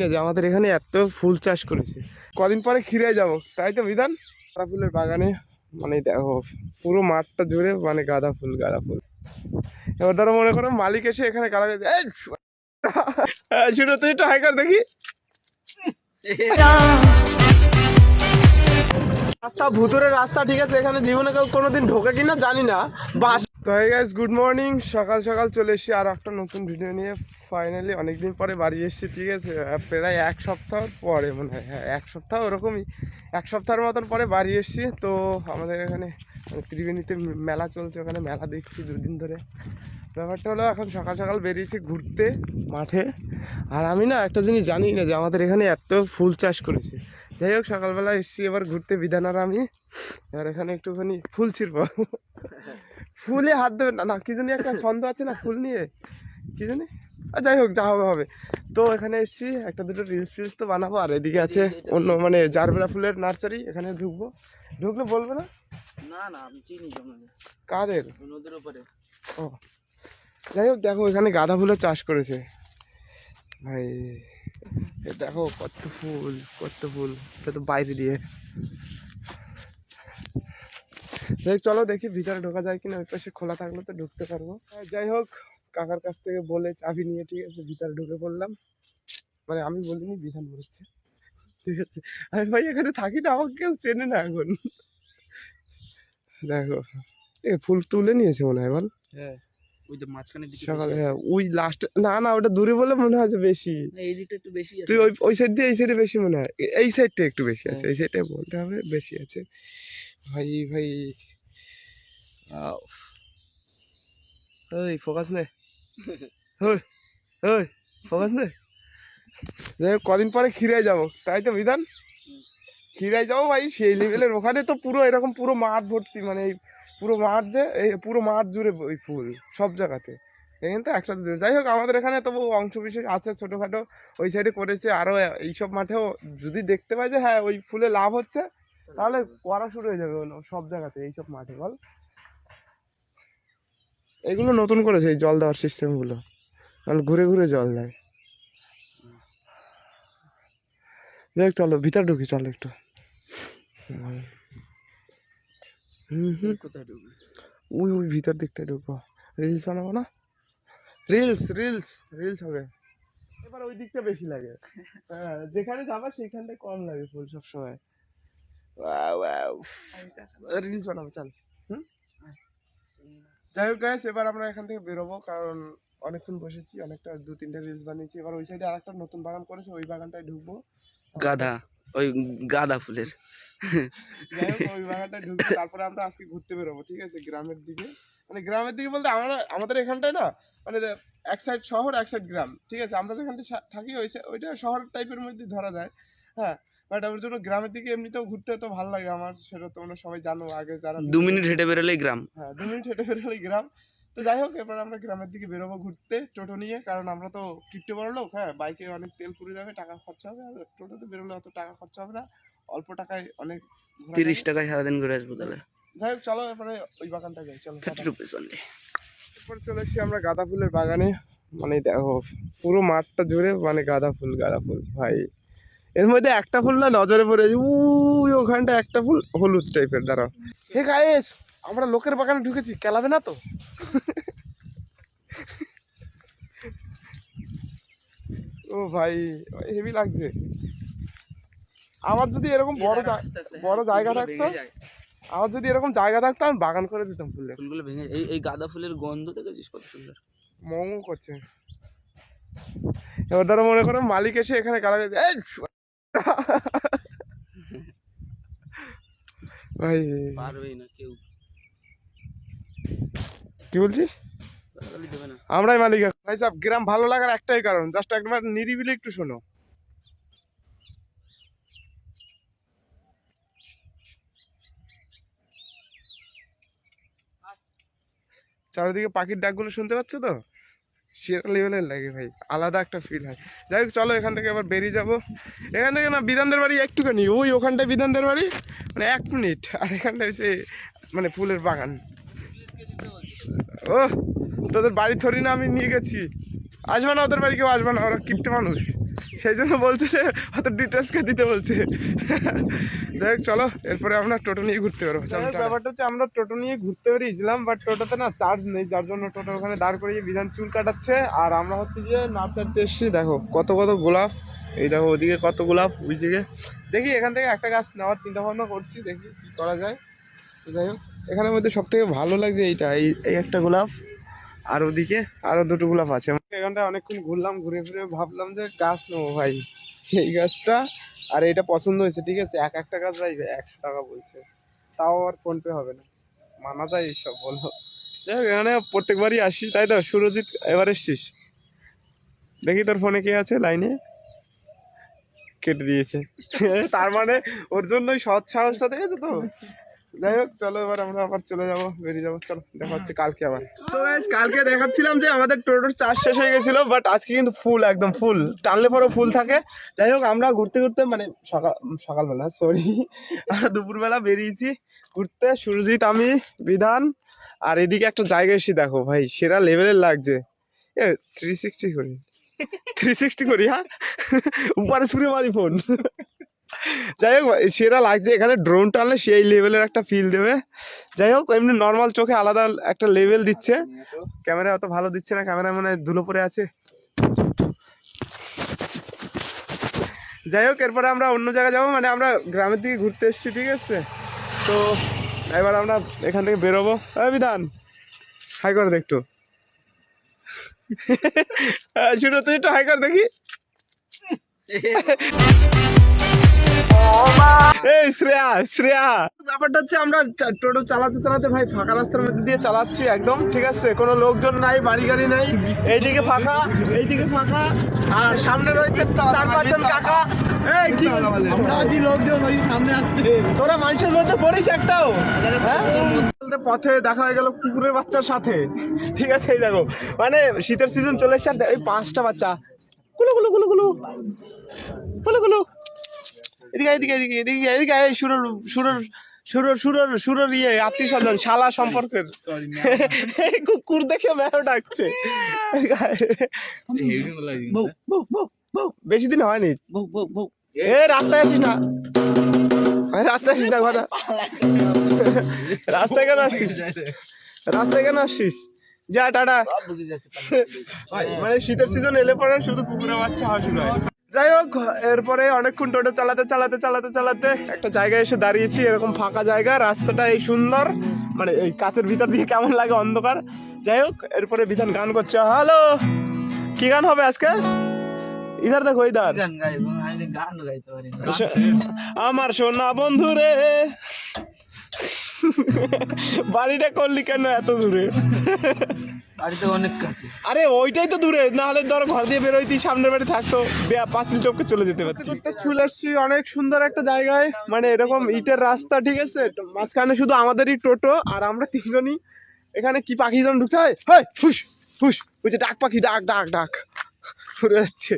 না যে আমাদের এখানে এত ফুল চাষ করেছে। কদিন পরে খিরে যাব, তাই তো বিধান? গাঁদা ফুলের বাগানে মানে দেখো, পুরো মাঠটা জুড়ে মানে গাঁদা ফুল গাঁদা ফুল। এবার ধরো মনে করো মালিক এসে এখানে গালা শুনো, তুই একটু হাইকার দেখি। রাস্তা ভুতুরের রাস্তা, ঠিক আছে? এখানে জীবনে কেউ কোনোদিন ঢোকে কিনা জানি না, বাস তো হাই গাইস গুড মর্নিং সকাল সকাল চলে এসেছি আর একটা নতুন ভিডিও নিয়ে। ফাইনালি অনেকদিন পরে বাড়ি এসেছি, ঠিক আছে? প্রায় এক সপ্তাহ পরে মনে হয় হ্যাঁ এক সপ্তাহ ওরকমই। এক সপ্তাহের মতন পরে বাড়ি এসেছি। তো আমাদের এখানে মানে ত্রিবেণীতে মেলা চলছে, ওখানে মেলা দেখছি দুদিন ধরে। ব্যাপারটা হলো এখন সকাল সকাল বেরিয়েছি ঘুরতে, মাঠে। আর আমি না একটা জিনিস জানি না যে আমাদের এখানে এত ফুল চাষ করেছে। যাই হোক সকালবেলা এসেছি এবার ঘুরতে বিধানার আমি। এবার এখানে একটুখানি ফুল ছিড়ব। ফুলে হাত দেবে না না কি জানি একটা ছন্দ আছে না ফুল নিয়ে? কি জানি? আর যাই হোক যা হবে হবে। তো এখানে এসেছি একটা দুটো রিলস ফিলস তো বানাবো আর এদিকে আছে অন্য মানে জারবেরা ফুলের নার্সারি এখানে ঢুকবো। ঢুকলে বলবে না? না না আমি চিনি কাদের? নদীর উপরে ও। যাই হোক দেখো এখানে গাঁদা ফুলের চাষ করেছে। ভাই এ দেখো কত ফুল কত ফুল। এটা তো বাইরে দিয়ে। চলো দেখি ভিতরে ঢোকা যায় কিনা ওই পাশে খোলা থাকলে তো ঢুকতে পারব। হ্যাঁ, যাই হোক কাকার কাছ থেকে বলে চাবি নিয়ে ঠিক আছে ভিতরে ঢুকে পড়লাম। মানে আমি বলিনি বিধান বলছে। ঠিক আছে। আমি ভাই এখানে থাকি না আমাকে কেউ চেনে না এখন। দেখো এ ফুল তুলে নিয়েছে মনে হয় বল। হ্যাঁ ওই যে মাঝখানে দিকে সকালে হ্যাঁ ওই লাস্ট না না ওটা দূরে বলে মনে হয় যে বেশি। এই দিকটা একটু বেশি আছে। তুই ওই ওই সাইড দিয়ে এই সাইডে বেশি মনে হয়। এই সাইডটা একটু বেশি আছে হ্যাঁ। এই সাইডে বলতে হবে বেশি আছে। ভাই ভাই আও। ওই ফোকাস নে। ওই ফোকাস নে। যাই হোক, কদিন পরে খিরাই যাব তাই তো বিধান? খিরাই যাব ভাই সেই লেভেলের ওখানে তো পুরো এরকম পুরো মাঠ ভর্তি মানে এই পুরো মাঠ যে এই পুরো মাঠ জুড়ে ওই ফুল সব জায়গাতে। এখানে তো একটা দুটো যাই হোক আমাদের এখানে তবু অংশ বিশেষ আছে ছোটোখাটো ওই সাইডে করেছে। আরও এইসব মাঠেও যদি দেখতে পাই যে হ্যাঁ ওই ফুলে লাভ হচ্ছে তাহলে করা শুরু হয়ে যাবে সব জায়গাতে এইসব মাঠে বল। এগুলো নতুন করেছে এই জল দেওয়ার সিস্টেমগুলো মানে ঘুরে ঘুরে জল দেয়। দেখ চলো ভিতর ঢুকি চলো একটু। ওই ওই ভিতর দিকটায় ঢুকবো রিলস বানাবো না? রিলস রিলস রিলস হবে। এবার ওই দিকটা বেশি লাগে। হ্যাঁ যেখানে যাবা সেইখানটায় কম লাগে ফুল সবসময়। রিলস বানাবো চল। হুম? যাই হোক গাইস এবার আমরা এখান থেকে বেরোবো কারণ অনেকক্ষণ বসেছি অনেকটা দু তিনটা রিলস বানিয়েছি। এবার ওই সাইডে আরেকটা নতুন বাগান করেছে ওই বাগানটায় ঢুকবো। গাধা ওই গাঁদা ফুলের। ওই বাগানটায় ঢুকে তারপরে আমরা আজকে ঘুরতে বেরোবো ঠিক আছে? গ্রামের দিকে। মানে গ্রামের দিকে বলতে আমরা আমাদের এখানটায় না মানে এক সাইড শহর এক সাইড গ্রাম ঠিক আছে? আমরা যেখানটা থাকি ওই ওইটা শহর টাইপের মধ্যে ধরা যায়। হ্যাঁ বাট ওর জন্য গ্রামের দিকে এমনিতেও ঘুরতে তো ভালো লাগে আমার সেটা তোমরা সবাই জানো আগে যারা দু মিনিট হেঁটে বেরোলেই গ্রাম। হ্যাঁ দু মিনিট হেঁটে বেরোলেই গ্রাম। তো যাই হোক এবার আমরা গ্রামের দিকে বেরোবো ঘুরতে টোটো নিয়ে কারণ আমরা তো কিপটে বড় লোক হ্যাঁ বাইকে অনেক তেল পুড়ে যাবে টাকা খরচা হবে আর টোটোতে বেরোলে অত টাকা খরচা হবে না। অল্প টাকায় অনেক তিরিশ টাকায় সারাদিন ঘুরে আসব তাহলে। যাই হোক চলো এবারে ওই বাগানটা যাই চলো থার্টি রুপিস অনলি এরপর চলে এসেছি আমরা গাঁদা ফুলের বাগানে। মানে দেখো পুরো মাঠটা জুড়ে মানে গাঁদা ফুল গাঁদা ফুল ভাই। এর মধ্যে একটা ফুল না নজরে পড়ে যায়, উই ওখানটা একটা ফুল হলুদ টাইপের দাঁড়াও। হে গায়েস আমরা লোকের বাগানে ঢুকেছি কেলাবে না তো? ও ভাই হেভি লাগছে। আমার যদি এরকম বড় বড় জায়গা থাকতো আমার যদি এরকম জায়গা থাকতো আমি বাগান করে দিতাম ফুলের ফুলগুলো ভেঙে এই এই গাঁদা ফুলের গন্ধ দেখেছিস কত সুন্দর? মমো করছে। এবার ধরো মনে করো মালিক এসে এখানে গালা গাছে, এই ভাই পারবেই না কেউ। কি বলছিস? আমরাই মালিক ভাই সাহেব গ্রাম ভালো লাগার একটাই কারণ। জাস্ট একবার নিরিবিলি একটু শোনো। চারিদিকে পাখির ডাকগুলো শুনতে পাচ্ছ তো? সেরা লেভেলের লাগে ভাই, আলাদা একটা ফিল হয়। যাই হোক, চলো এখান থেকে আবার বেরিয়ে যাব। এখান থেকে না, বিধানদের বাড়ি একটুখানি, ওই ওখানটায় বিধানদের বাড়ি মানে এক মিনিট আর এখানটায় সে মানে ফুলের বাগান। ও তোদের বাড়ি থরি না আমি নিয়ে গেছি। আসবে না ওদের বাড়ি, কেউ আসবে না, ওরা কিপটে মানুষ। সেই জন্য বলছে যে অত ডিটেলসকে দিতে বলছে। দেখ চলো এরপরে আমরা টোটো নিয়ে ঘুরতে পারব ব্যাপারটা হচ্ছে আমরা টোটো নিয়ে ঘুরতে বেরিয়েছিলাম বাট টোটোতে না চার্জ নেই যার জন্য টোটো ওখানে দাঁড় করিয়ে বিধান চুল কাটাচ্ছে। আর আমরা হচ্ছে যে নার্সারিতে এসেছি দেখো কত কত গোলাপ। এই দেখো ওদিকে কত গোলাপ ওই দিকে। দেখি এখান থেকে একটা গাছ নেওয়ার চিন্তা ভাবনা করছি দেখি কি করা যায়। যাই হোক এখানের মধ্যে সব থেকে ভালো লাগছে এইটা এই এই একটা গোলাপ আর ওদিকে আরও দুটো গোলাপ আছে। এখানটায় অনেকক্ষণ ঘুরলাম, ঘুরে ফিরে ভাবলাম যে গাছ নেব ভাই। এই গাছটা, আর এটা পছন্দ হয়েছে, ঠিক আছে? এক একটা গাছ ভাই, একশো টাকা বলছে। তাও আর ফোনপে হবে না। মানা যায় এইসব, বলো। যাই হোক, এখানে প্রত্যেকবারই আসি, তাই তো? সুরজিৎ, এবার এসছিস? দেখি তোর ফোনে কে আছে লাইনে কেটে দিয়েছে। তার মানে ওর জন্যই সৎ সাহসটা দেখেছ তো? যাই হোক চলো এবার আমরা আবার চলে যাব বেরিয়ে যাব। চলো দেখা হচ্ছে কালকে আবার। তো কালকে দেখাচ্ছিলাম যে আমাদের টোটোর চার্জ শেষ হয়ে গেছিল বাট আজকে কিন্তু ফুল একদম ফুল টানলে পরেও ফুল থাকে। যাই হোক আমরা ঘুরতে ঘুরতে মানে সকাল সকালবেলা সরি আমরা দুপুরবেলা বেরিয়েছি ঘুরতে। সুরজিৎ আমি বিধান আর এদিকে একটা জায়গা এসে দেখো ভাই সেরা লেভেলের লাগছে। এ থ্রি সিক্সটি করি। থ্রি সিক্সটি করি হ্যাঁ? উপরে সুরে মারি ফোন যাই হোক সেরা লাগছে এখানে ড্রোন টানলে সেই লেভেলের একটা ফিল দেবে। যাই হোক, এমনি নর্মাল চোখে আলাদা একটা লেভেল দিচ্ছে। ক্যামেরা অত ভালো দিচ্ছে না ক্যামেরা মানে ধুলো পড়ে আছে। যাই হোক, এরপরে আমরা অন্য জায়গায় যাব মানে আমরা গ্রামের দিকে ঘুরতে এসেছি, ঠিক আছে? তো এবার আমরা এখান থেকে বেরোবো। বিধান হাই করে দে একটু। শুরু তুই একটু হাই কর দেখি। এই শ্রেয়া শ্রেয়া। ব্যাপারটা হচ্ছে আমরা টোটো চালাতে চালাতে ভাই ফাঁকা রাস্তার মধ্যে দিয়ে চালাচ্ছি একদম ঠিক আছে? কোনো লোকজন নাই বাড়ি গাড়ি নাই এইদিকে ফাঁকা এইদিকে ফাঁকা আর সামনে রয়েছে চার পাঁচজন কাকা। এই কি? লোকজন ওই সামনে আসছে। তোরা মানুষের মধ্যে পড়িস একটাও? হ্যাঁ? বলতে পথে দেখা হয়ে গেল কুকুরের বাচ্চার সাথে। ঠিক আছে এই দেখো। মানে শীতের সিজন চলে এসছে আর এই পাঁচটা বাচ্চা। গুলো গুলো গুলো গুলো গুলো গুলো এদিকে এদিকে এদিকে এদিকে এদিকে এই সুরর সুরর সুরর সুরর সুরর ইয়ে আত্মীয় স্বজন শালা সম্পর্কের। কুকুর দেখে ম্যাও ডাকছে। বেশি দিন হয়নি। এ রাস্তায় আসিস না। রাস্তায় আসিস না ঘরে। রাস্তায় কেন আসছিস রাস্তায় কেন আসছিস যা টাটা। মানে শীতের সিজন এলে পরে শুধু কুকুরের বাচ্চা হাসি নয় যাই হোক এরপরে অনেকক্ষণ টোটো চালাতে চালাতে চালাতে চালাতে একটা জায়গায় এসে দাঁড়িয়েছি এরকম ফাঁকা জায়গা রাস্তাটা এই সুন্দর। মানে এই কাছের ভিতর দিয়ে কেমন লাগে অন্ধকার। যাই হোক এরপরে বিধান গান করছে। হ্যালো কি গান হবে আজকে? ইধার দেখো ইধার। আমার সোনা বন্ধু রে। বাড়িটা করলি কেন এত দূরে? বাড়িতে অনেক কাছে আরে ওইটাই তো দূরে। না হলে ধর ঘর দিয়ে বেরোইতি সামনের বাড়ি থাকতো দেয়া পাঁচ মিনিট টপকে চলে যেতে পারতি। চলে আসছি অনেক সুন্দর একটা জায়গায়। মানে এরকম ইটের রাস্তা ঠিক আছে? মাঝখানে শুধু আমাদেরই টোটো আর আমরা তিনজনই। এখানে কি পাখি যেন ঢুকছে? হয় ফুস ফুস ওই যে ডাক পাখি ডাক ডাক ডাক। উড়ে যাচ্ছে।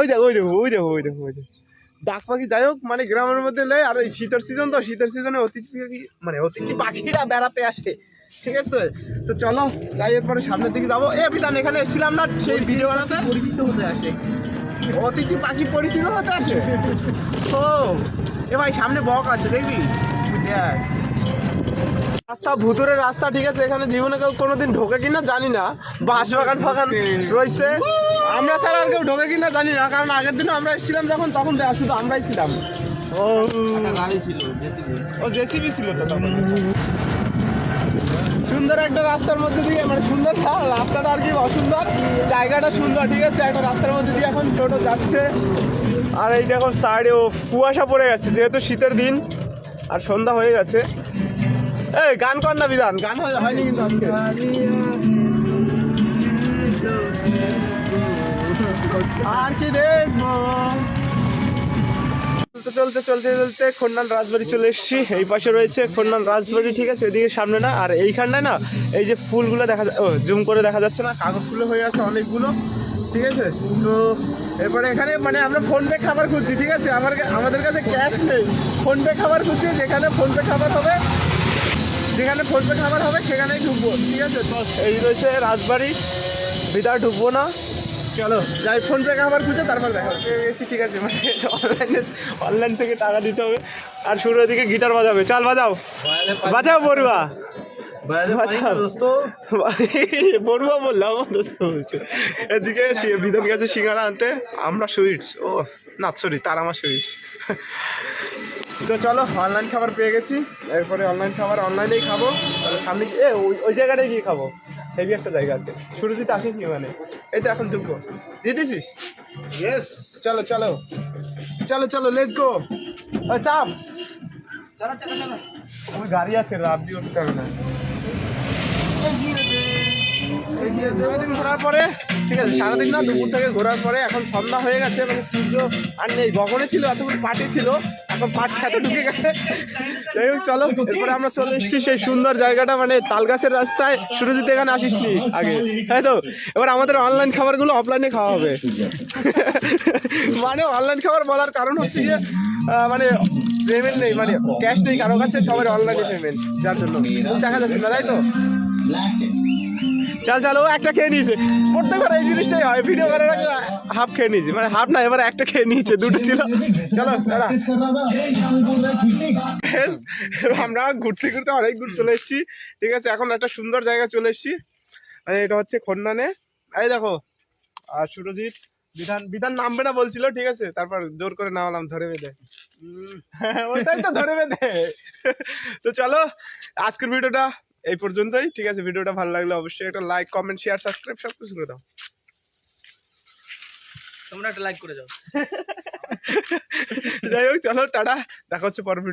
ওই দেখো ওই দেখো ওই দেখো ওই দেখো ওই দেখো। ডাক পাখি যাই হোক মানে গ্রামের মধ্যে লে আর এই শীতের সিজন তো শীতের সিজনে অতিথি পাখি মানে অতিথি পাখিরা বেড়াতে আসে। ঠিক আছে? তো চলো যাই এরপরে সামনের দিকে যাব। এ বিধান এখানে এসেছিলাম না সেই ভিডিও বানাতে? পরিচিত হতে আসে। অতিথি পাখি পরিচিত হতে আসে? ও এ ভাই সামনে বক আছে দেখবি? দেখ। রাস্তা ভুতুরের রাস্তা ঠিক আছে? এখানে জীবনে কেউ কোনোদিন ঢোকে কিনা জানি না। বাঁশ বাগান ফাগান রয়েছে। আমরা ছাড়া আর কেউ ঢোকে কিনা জানি না কারণ আগের দিনে আমরা এসেছিলাম যখন তখন দেখ- শুধু আমরাই ছিলাম। ও ও জেসিবি ছিল তো তখন। সুন্দর একটা রাস্তার মধ্যে দিয়ে মানে সুন্দর রাস্তাটা আর কি অসুন্দর, জায়গাটা সুন্দর, ঠিক আছে? একটা রাস্তার মধ্যে দিয়ে এখন টোটো যাচ্ছে। আর এই দেখো সাইডে ও কুয়াশা পড়ে গেছে, যেহেতু শীতের দিন, আর সন্ধ্যা হয়ে গেছে। এই, গান কর না বিধান, গান হয়- হয়নি কিন্তু আজকে। আর কি দেখব? চলতে চলতে চলতে চলতে খন্নান রাজবাড়ি চলে এসেছি। এই পাশে রয়েছে খন্নান রাজবাড়ি, ঠিক আছে? এদিকে সামনে না? আর এইখানটায় না, এই যে ফুলগুলো দেখা ও, জুম করে দেখা যাচ্ছে না কাগজ ফুলে হয়ে আছে অনেকগুলো, ঠিক আছে? তো এরপরে এখানে মানে আমরা ফোনপে খাবার খুঁজছি, ঠিক আছে? আমার আমাদের কাছে ক্যাশ নেই। ফোনপে খাবার খুঁজছি, যেখানে ফোনপে খাবার হবে, যেখানে ফোনপে খাবার হবে, সেখানেই ঢুকবো, ঠিক আছে? এই রয়েছে রাজবাড়ি। ভিতরে ঢুকবো না। চলো যাই ফোন পে খাবার খুঁজে তারপর দেখা এসি ঠিক আছে মানে অনলাইনে অনলাইন থেকে টাকা দিতে হবে। আর শুরু দিকে গিটার বাজাবে। চাল বাজাও। বাজাও বড়ুয়া। বড়ুয়া বললাম দোস্ত বলছে এদিকে বিধান গেছে সিঙ্গারা আনতে। আমরা সুইটস ও না সরি তার আমার সুইটস তো চলো অনলাইন খাবার পেয়ে গেছি। এরপরে অনলাইন খাবার অনলাইনেই খাব। সামনে এ ওই ওই জায়গাটায় গিয়ে খাব। হেভি একটা জায়গা আছে। সুরজিৎ আসিস নি মানে এই তো এখন ঢুকবো। দিয়ে দিছিস ইয়েস চলো। চলো চলো চলো লেজ গো চাপ। চলো চলো চলো। আমার গাড়ি আছে রাত দিয়ে উঠতে হবে না। পরে? ঠিক আছে, সারাদিন না দুপুর থেকে ঘোরার পরে এখন সন্ধ্যা হয়ে গেছে মানে সূর্য আর নেই, গগনে ছিল, এতক্ষণ পাটি ছিল, এখন পাট খেতে ঢুকে গেছে। যাই হোক, চলো, এরপরে আমরা চলে এসেছি সেই সুন্দর জায়গাটা মানে তালগাছের রাস্তায়। সুরজিৎ, এখানে আসিস নি আগে, তাই তো? এবার আমাদের অনলাইন খাবারগুলো অফলাইনে খাওয়া হবে। মানে অনলাইন খাবার বলার কারণ হচ্ছে যে মানে পেমেন্ট নেই মানে ক্যাশ নেই কারও কাছে সবার অনলাইনে পেমেন্ট যার জন্য। দেখা যাচ্ছে না, তাই তো? চল চল, ও একটা খেয়ে নিয়েছে। প্রত্যেকবার এই জিনিসটাই হয়। ভিডিও করার আগে হাফ খেয়ে নিয়েছে। মানে হাফ না, এবার একটা খেয়ে নিয়েছে, দুটো ছিল। চলো, দাঁড়া। আমরা ঘুরতে ঘুরতে অনেক দূর চলে এসেছি। ঠিক আছে, এখন একটা সুন্দর জায়গা চলে এসেছি। মানে এটা হচ্ছে খন্ডানে। এই দেখো, আর সুরজিৎ, বিধান বিধান নামবে না বলছিল, ঠিক আছে। তারপর জোর করে নামালাম, ধরে বেঁধে। ওটাই তো ধরে বেঁধে। তো চলো, আজকের ভিডিওটা এই পর্যন্তই। ঠিক আছে ভিডিওটা ভালো লাগলে অবশ্যই একটা লাইক কমেন্ট শেয়ার সাবস্ক্রাইব সব কিছু করে দাও। তোমরা একটা লাইক করে যাও। যাই হোক চলো টাটা। দেখা হচ্ছে পরের